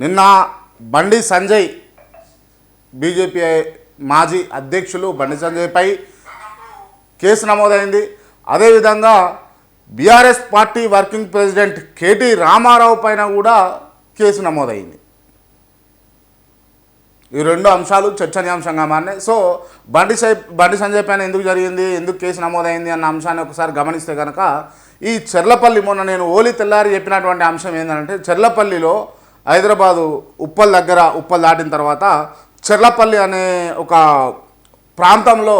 నిన్న బండి సంజయ్ బీజేపీ మాజీ అధ్యక్షులు బండి సంజయ్పై కేసు నమోదైంది. అదేవిధంగా BRS party working president K T Ramarao పైన కూడా కేసు నమోదైంది. ఈ రెండు అంశాలు చర్చనీయాంశంగా మారినాయి. సో బండి సై బండి సంజయ్ పైన ఎందుకు జరిగింది ఎందుకు కేసు నమోదైంది అన్న అంశాన్ని ఒకసారి గమనిస్తే కనుక ఈ చెర్లపల్లి మొన్న నేను ఓలి తెల్లారి చెప్పినటువంటి అంశం ఏంటంటే చెర్లపల్లిలో హైదరాబాదు ఉప్పల్ దగ్గర ఉప్పల్ దాటిన తర్వాత చెర్లపల్లి అనే ఒక ప్రాంతంలో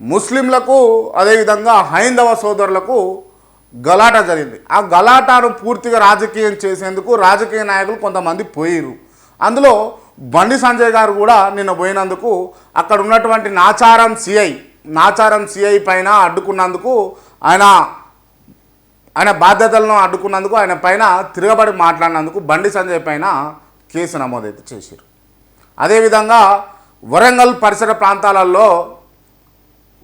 ముస్లింలకు అదేవిధంగా హైందవ సోదరులకు గలాట జరిగింది. ఆ గలాటాను పూర్తిగా రాజకీయం చేసేందుకు రాజకీయ నాయకులు కొంతమంది పోయిరు అందులో బండి సంజయ్ గారు కూడా నిన్న పోయినందుకు అక్కడ ఉన్నటువంటి నాచారం సిఐ నాచారం సిఐ పైన అడ్డుకున్నందుకు ఆయన ఆయన బాధ్యతలను అడ్డుకున్నందుకు ఆయన పైన తిరగబడి మాట్లాడినందుకు బండి సంజయ్ పైన కేసు నమోదైతే చేశారు అదేవిధంగా వరంగల్ పరిసర ప్రాంతాలలో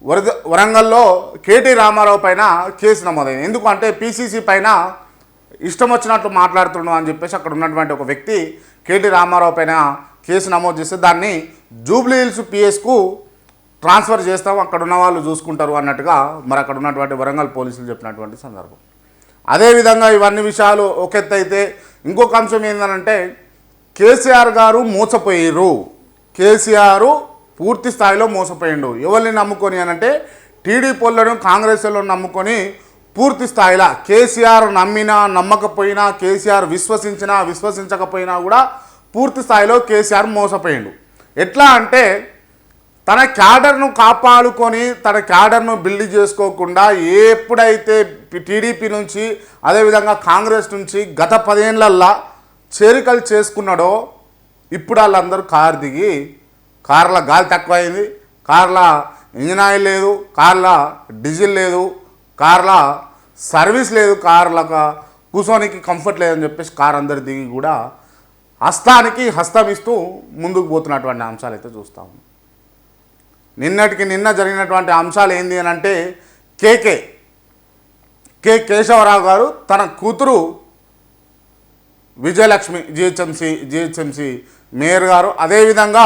వరద వరంగల్లో కేటీ రామారావు పైన కేసు నమోదైంది. ఎందుకు అంటే పీసీసీ పైన ఇష్టం వచ్చినట్లు మాట్లాడుతున్నాం అని చెప్పేసి అక్కడ ఉన్నటువంటి ఒక వ్యక్తి కేటీ రామారావు పైన కేసు నమోదు చేస్తే దాన్ని జూబ్లీ హిల్స్ పిఎస్కు ట్రాన్స్ఫర్ చేస్తాం అక్కడ ఉన్న వాళ్ళు చూసుకుంటారు అన్నట్టుగా మరి అక్కడ ఉన్నటువంటి వరంగల్ పోలీసులు చెప్పినటువంటి సందర్భం. అదేవిధంగా ఇవన్నీ విషయాలు ఒక ఎత్తు అయితే ఇంకొక అంశం ఏంటంటే కేసీఆర్ గారు మోసపోయారు కేసీఆర్ పూర్తి స్థాయిలో మోసపోయిండు. ఎవరిని నమ్ముకొని అనంటే టీడీపీలను కాంగ్రెస్ వాళ్ళను నమ్ముకొని పూర్తి స్థాయిలో కేసీఆర్ నమ్మినా నమ్మకపోయినా కేసీఆర్ విశ్వసించినా విశ్వసించకపోయినా కూడా పూర్తి స్థాయిలో కేసీఆర్ మోసపోయిండు. ఎట్లా అంటే తన క్యాడర్ను కాపాడుకొని తన క్యాడర్ను బిల్డ్ చేసుకోకుండా ఎప్పుడైతే టీడీపీ నుంచి అదేవిధంగా కాంగ్రెస్ నుంచి గత పదేళ్ళల్లా చేరికలు చేసుకున్నాడో ఇప్పుడు వాళ్ళందరూ కారు దిగి కార్ల గాలి తక్కువైంది కార్ల ఇంజిన్ ఆయిల్ లేదు కార్ల డీజిల్ లేదు కార్ల సర్వీస్ లేదు కార్లకు కూర్చోనికి కంఫర్ట్ లేదని చెప్పేసి కార్ అందరు దిగి కూడా హస్తానికి హస్తం ఇస్తూ ముందుకు పోతున్నటువంటి అంశాలు అయితే చూస్తాము నిన్నటికి నిన్న జరిగినటువంటి అంశాలు ఏంది అని అంటే కేకే కె కేశవరావు గారు తన కూతురు విజయలక్ష్మి జిహెచ్ఎంసి జిహెచ్ఎంసి మేయర్ గారు అదేవిధంగా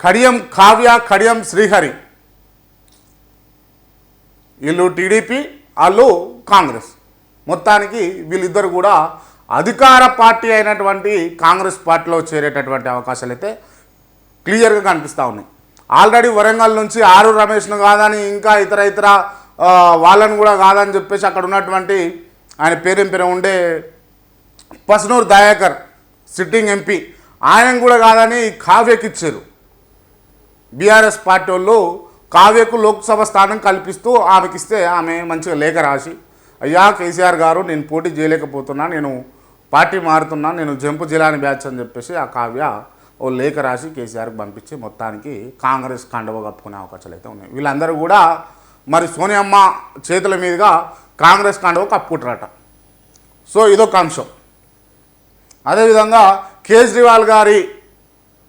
కడియం కావ్య కడియం శ్రీహరి వీళ్ళు టీడీపీ వాళ్ళు కాంగ్రెస్. మొత్తానికి వీళ్ళిద్దరు కూడా అధికార పార్టీ అయినటువంటి కాంగ్రెస్ పార్టీలో చేరేటటువంటి అవకాశాలు అయితే క్లియర్గా కనిపిస్తూ ఉన్నాయి. ఆల్రెడీ వరంగల్ నుంచి ఆరు రమేష్ను కాదని ఇంకా ఇతర ఇతర వాళ్ళను కూడా కాదని చెప్పేసి అక్కడ ఉన్నటువంటి ఆయన పేరేం పేరు ఉండే పసునూరు దయాకర్ సిట్టింగ్ ఎంపీ. ఆయన కూడా కాదని కావ్యకి ఇచ్చారు. బీఆర్ఎస్ పార్టీ వాళ్ళు కావ్యకు లోక్సభ స్థానం కల్పిస్తూ ఆమెకి ఇస్తే ఆమె మంచిగా లేఖ రాసి అయ్యా కేసీఆర్ గారు నేను పోటీ చేయలేకపోతున్నా నేను పార్టీ మారుతున్నా నేను జంపు జిల్లాని బ్యాచ్ అని చెప్పేసి ఆ కావ్య ఓ లేఖ రాసి కేసీఆర్కి పంపించి మొత్తానికి కాంగ్రెస్ కండవ కప్పుకునే అవకాశాలు అయితే ఉన్నాయి. వీళ్ళందరూ కూడా మరి సోనియమ్మ చేతుల మీదుగా కాంగ్రెస్ కండవ కప్పుకుంటారట. సో ఇదొక అంశం. అదేవిధంగా కేజ్రీవాల్ గారి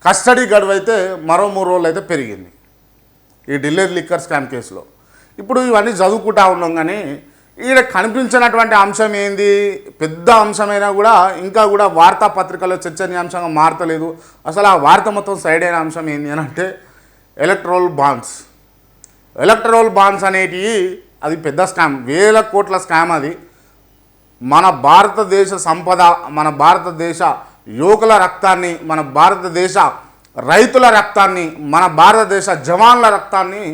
కస్టడీ గడువు అయితే మరో మూడు రోజులు అయితే పెరిగింది. ఈ ఢిల్లీ లిక్కర్ స్కామ్ కేసులో. ఇప్పుడు ఇవన్నీ చదువుకుంటా ఉన్నాం కానీ ఈడ కనిపించినటువంటి అంశం ఏంది? పెద్ద అంశమైనా కూడా ఇంకా కూడా వార్తాపత్రికలో చర్చనీయాంశంగా మారతలేదు. అసలు ఆ వార్త మొత్తం సైడ్ అయిన అంశం ఏంది అని అంటే ఎలక్ట్రోల్ బాండ్స్. ఎలక్ట్రోల్ బాండ్స్ అనేటివి అది పెద్ద స్కామ్ వేల కోట్ల స్కామ్ అది. మన భారతదేశ సంపద మన భారతదేశ యువకుల రక్తాన్ని మన భారతదేశ రైతుల రక్తాన్ని మన భారతదేశ జవాన్ల రక్తాన్ని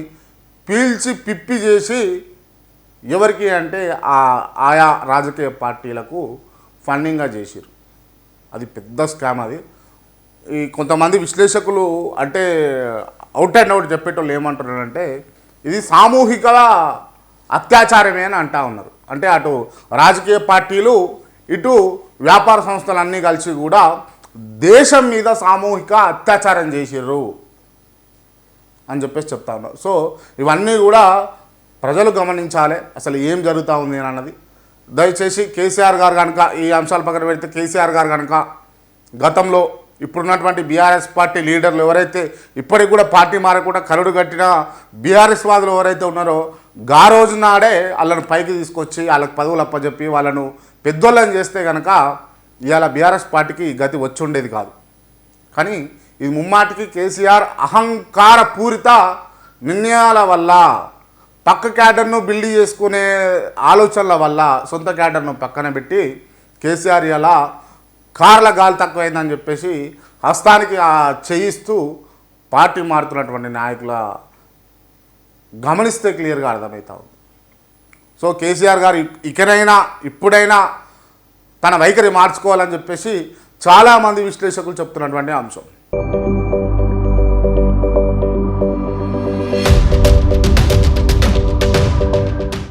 పీల్చి పిప్పి చేసి ఎవరికి అంటే ఆ ఆయా రాజకీయ పార్టీలకు ఫండింగ్గా చేసిరు అది పెద్ద స్కామ్ అది. ఈ కొంతమంది విశ్లేషకులు అంటే అవుట్ అండ్ అవుట్ చెప్పేటోళ్ళు ఏమంటున్నారంటే ఇది సామూహిక అత్యాచారమే అని అంటా ఉన్నారు. అంటే అటు రాజకీయ పార్టీలు ఇటు వ్యాపార సంస్థలు అన్నీ కలిసి కూడా దేశం మీద సామూహిక అత్యాచారం చేసిర్రు అని చెప్పేసి చెప్తా ఉన్నారు. సో ఇవన్నీ కూడా ప్రజలు గమనించాలి అసలు ఏం జరుగుతూ ఉంది అన్నది. దయచేసి కేసీఆర్ గారు కనుక ఈ అంశాలు పక్కన పెడితే కేసీఆర్ గారు కనుక గతంలో ఇప్పుడున్నటువంటి బీఆర్ఎస్ పార్టీ లీడర్లు ఎవరైతే ఇప్పటికి కూడా పార్టీ మారకుండా కరుడు కట్టిన బీఆర్ఎస్ వాదులు ఎవరైతే ఉన్నారో గా రోజు నాడే వాళ్ళని పైకి తీసుకొచ్చి వాళ్ళకి పదవులు అప్పచెప్పి వాళ్ళను పెద్దోళ్ళని చేస్తే కనుక ఇవాళ బీఆర్ఎస్ పార్టీకి గతి వచ్చి ఉండేది కాదు. కానీ ఇది ముమ్మాటికి కేసీఆర్ అహంకార పూరిత నిర్ణయాల వల్ల పక్క క్యాడర్ను బిల్డ్ చేసుకునే ఆలోచనల వల్ల సొంత క్యాడర్ను పక్కన పెట్టి కేసీఆర్ ఇలా కార్ల గాలి తక్కువైందని చెప్పేసి హస్తానికి చేయిస్తూ పార్టీ మారుతున్నటువంటి నాయకుల గమనిస్తే క్లియర్గా అర్థమవుతా ఉంది. సో కేసీఆర్ గారు ఇకనైనా ఇప్పుడైనా తన వైఖరి మార్చుకోవాలని చెప్పేసి చాలామంది విశ్లేషకులు చెప్తున్నటువంటి అంశం.